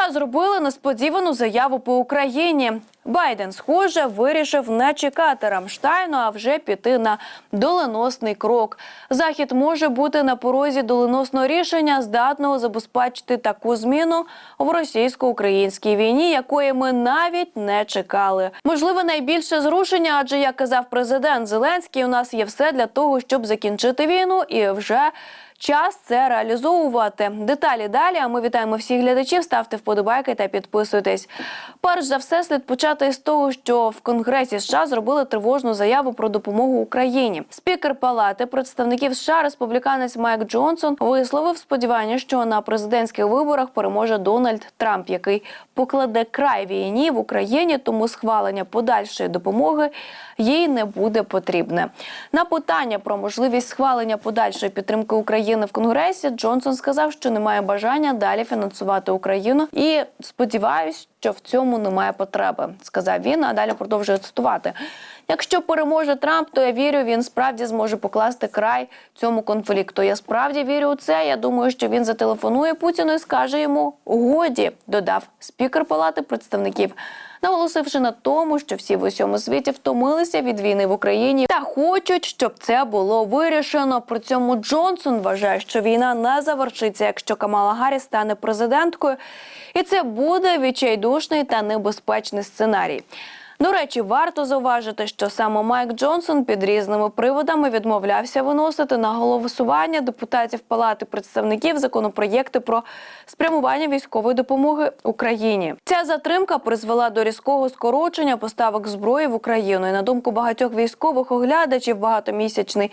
США зробили несподівану заяву по Україні. Байден, схоже, вирішив не чекати Рамштайну, а вже піти на доленосний крок. Захід може бути на порозі доленосного рішення, здатного забезпечити таку зміну в російсько-українській війні, якої ми навіть не чекали. Можливо, найбільше зрушення, адже як казав президент Зеленський, у нас є все для того, щоб закінчити війну, і вже. Час це реалізовувати. Деталі далі. А ми вітаємо всіх глядачів. Ставте вподобайки та підписуйтесь. Перш за все, слід почати з того, що в Конгресі США зробили тривожну заяву про допомогу Україні. Спікер Палати представників США, республіканець Майк Джонсон, висловив сподівання, що на президентських виборах переможе Дональд Трамп, який покладе край війні в Україні, тому схвалення подальшої допомоги їй не буде потрібне. На питання про можливість схвалення подальшої підтримки України в Конгресі Джонсон сказав, що немає бажання далі фінансувати Україну, і сподіваюсь, що в цьому немає потреби, сказав він. А далі продовжує цитувати. Якщо переможе Трамп, то я вірю, він справді зможе покласти край цьому конфлікту. Я справді вірю у це. Я думаю, що він зателефонує Путіну і скаже йому годі, додав спікер Палати представників наголосивши на тому, що всі в усьому світі втомилися від війни в Україні та хочуть, щоб це було вирішено. При цьому Джонсон вважає, що війна не завершиться, якщо Камала Гарріс стане президенткою, і це буде відчайдушний та небезпечний сценарій. До речі, варто зауважити, що саме Майк Джонсон під різними приводами відмовлявся виносити на голосування депутатів Палати представників законопроєкти про спрямування військової допомоги Україні. Ця затримка призвела до різкого скорочення поставок зброї в Україну. І на думку багатьох військових оглядачів, багатомісячний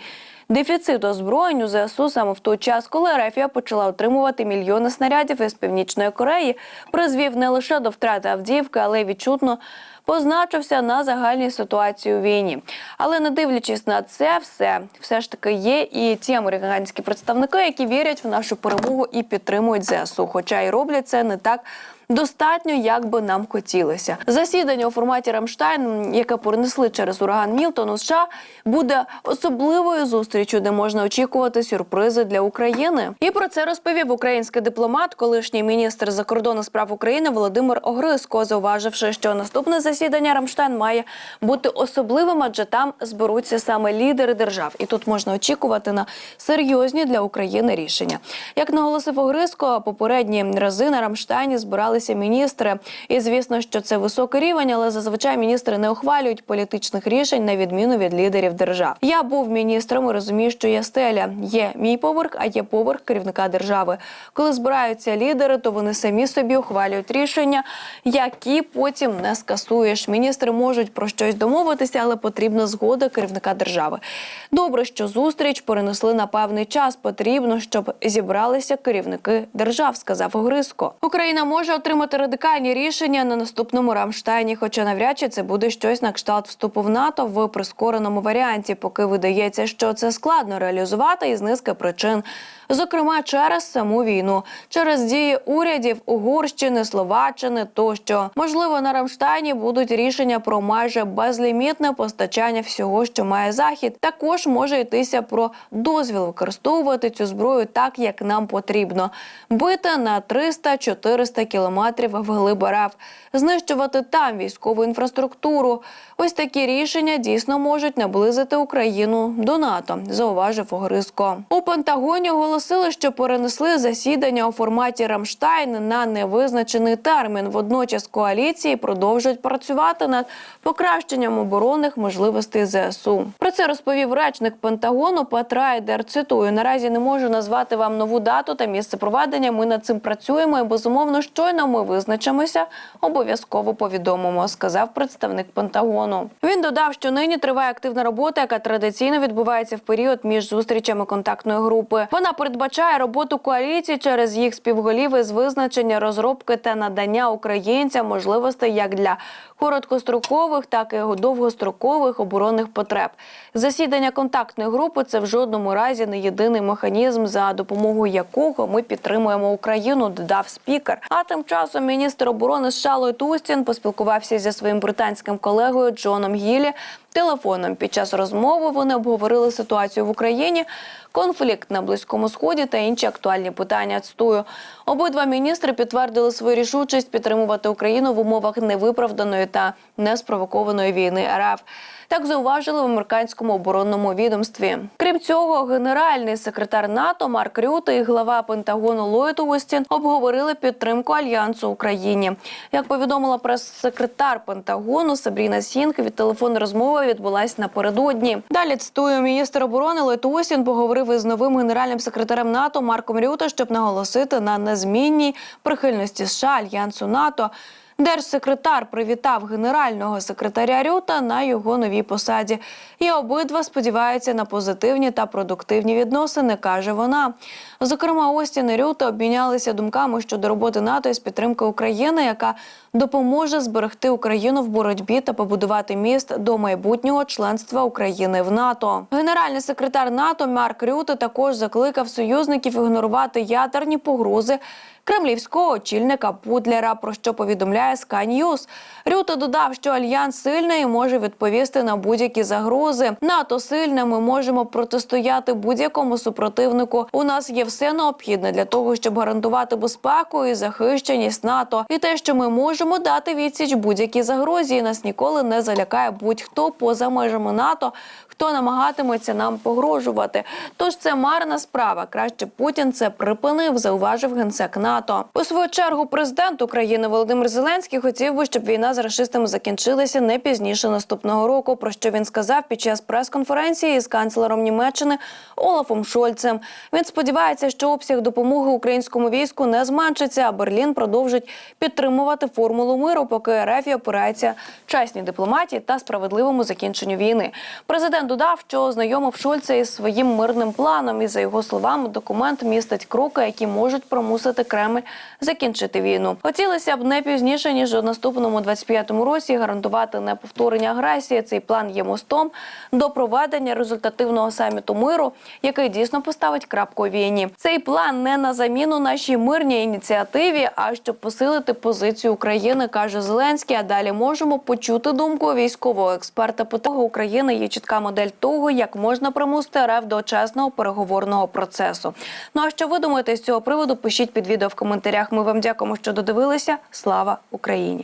Дефіцит озброєнь у ЗСУ саме в той час, коли Рефія почала отримувати мільйони снарядів із північної Кореї, призвів не лише до втрати Авдіївки, але й відчутно позначився на загальній ситуації у війні. Але не дивлячись на це, все все ж таки є і ті американські представники, які вірять в нашу перемогу і підтримують ЗСУ, хоча й роблять це не так. Достатньо, як би нам хотілося. Засідання у форматі Рамштайн, яке перенесли через ураган Мілтон у США, буде особливою зустрічю, де можна очікувати сюрпризи для України. І про це розповів український дипломат, колишній міністр закордонних справ України Володимир Огриско, зауваживши, що наступне засідання Рамштайн має бути особливим, адже там зберуться саме лідери держав, і тут можна очікувати на серйозні для України рішення. Як наголосив Огриско, попередні рази на Рамштайні збирали зібралися міністри. І звісно, що це високий рівень, але зазвичай міністри не ухвалюють політичних рішень на відміну від лідерів держав. Я був міністром і розумію, що є стеля. Є мій поверх, а є поверх керівника держави. Коли збираються лідери, то вони самі собі ухвалюють рішення, які потім не скасуєш. Міністри можуть про щось домовитися, але потрібна згода керівника держави. Добре, що зустріч перенесли на певний час. Потрібно, щоб зібралися керівники держав, сказав Огриско. Україна може отримати радикальні рішення на наступному Рамштайні, хоча навряд чи це буде щось на кшталт вступу в НАТО в прискореному варіанті, поки видається, що це складно реалізувати із низки причин. Зокрема, через саму війну, через дії урядів Угорщини, Словаччини тощо можливо на Рамштайні будуть рішення про майже безлімітне постачання всього, що має захід. Також може йтися про дозвіл використовувати цю зброю так, як нам потрібно, бити на 300-400 кілометрів вглиб РФ, знищувати там військову інфраструктуру. Ось такі рішення дійсно можуть наблизити Україну до НАТО, зауважив Огриско. У Пентагоні оголосили, що перенесли засідання у форматі Рамштайн на невизначений термін. Водночас коаліції продовжують працювати над покращенням оборонних можливостей ЗСУ. Про це розповів речник Пентагону Пат Райдер. Цитую: наразі не можу назвати вам нову дату та місце проведення. Ми над цим працюємо і безумовно щойно ми визначимося. Обов'язково повідомимо, сказав представник Пентагону. Він додав, що нині триває активна робота, яка традиційно відбувається в період між зустрічами контактної групи. Вона передбачає роботу коаліції через їх співголів із визначення розробки та надання українцям можливостей як для короткострокових, так і довгострокових оборонних потреб. Засідання контактної групи це в жодному разі не єдиний механізм, за допомогою якого ми підтримуємо Україну. Додав спікер. А тим часом часом міністр оборони США Ллойд Устін поспілкувався зі своїм британським колегою Джоном Гілі телефоном. Під час розмови вони обговорили ситуацію в Україні, конфлікт на близькому сході та інші актуальні питання. Цитую. обидва міністри підтвердили свою рішучість підтримувати Україну в умовах невиправданої та неспровокованої війни РФ. Так зауважили в американському оборонному відомстві. Крім цього, генеральний секретар НАТО Марк Рюте і глава Пентагону Ллойд Остін обговорили підтримку альянсу Україні. Як повідомила прес-секретар Пентагону Сабріна Сінк, від телефонної розмови відбулась напередодні. Далі цитую міністр оборони Ллойд Остін поговорив із новим генеральним секретарем НАТО Марком Рюте, щоб наголосити на незмінній прихильності США альянсу НАТО. Держсекретар привітав генерального секретаря Рюта на його новій посаді. І обидва сподіваються на позитивні та продуктивні відносини, каже вона. Зокрема, Остін і Рюта обмінялися думками щодо роботи НАТО із підтримки України, яка допоможе зберегти Україну в боротьбі та побудувати міст до майбутнього членства України в НАТО. Генеральний секретар НАТО Марк Рюте також закликав союзників ігнорувати ядерні погрози кремлівського очільника Путлера, про що повідомляє Sky News. Рюте додав, що альянс сильний і може відповісти на будь-які загрози. НАТО сильне. Ми можемо протистояти будь-якому супротивнику. У нас є все необхідне для того, щоб гарантувати безпеку і захищеність НАТО, і те, що ми можемо дати відсіч будь-якій загрозі. І Нас ніколи не залякає будь-хто поза межами НАТО. Хто намагатиметься нам погрожувати? Тож це марна справа. Краще Путін це припинив, зауважив генсек НАТО. У свою чергу президент України Володимир Зеленський хотів би, щоб війна з рашистами закінчилася не пізніше наступного року. Про що він сказав під час прес-конференції із канцлером Німеччини Олафом Шольцем. Він сподівається, що обсяг допомоги українському війську не зменшиться, а Берлін продовжить підтримувати формулу миру, поки РФ опирається чесній дипломатії та справедливому закінченню війни. Президент додав, що знайомив Шольца із своїм мирним планом. І за його словами, документ містить кроки, які можуть примусити Кремль закінчити війну. Хотілося б не пізніше ніж у наступному 25-му році гарантувати неповторення агресії. Цей план є мостом до проведення результативного саміту миру, який дійсно поставить крапку війні. Цей план не на заміну нашій мирній ініціативі, а щоб посилити позицію України, каже Зеленський. А далі можемо почути думку військового експерта. Питого України є чітка модель того, як можна примусити РФ до чесного переговорного процесу. Ну а що ви думаєте з цього приводу? Пишіть під відео в коментарях. Ми вам дякуємо, що додивилися. Слава Україні!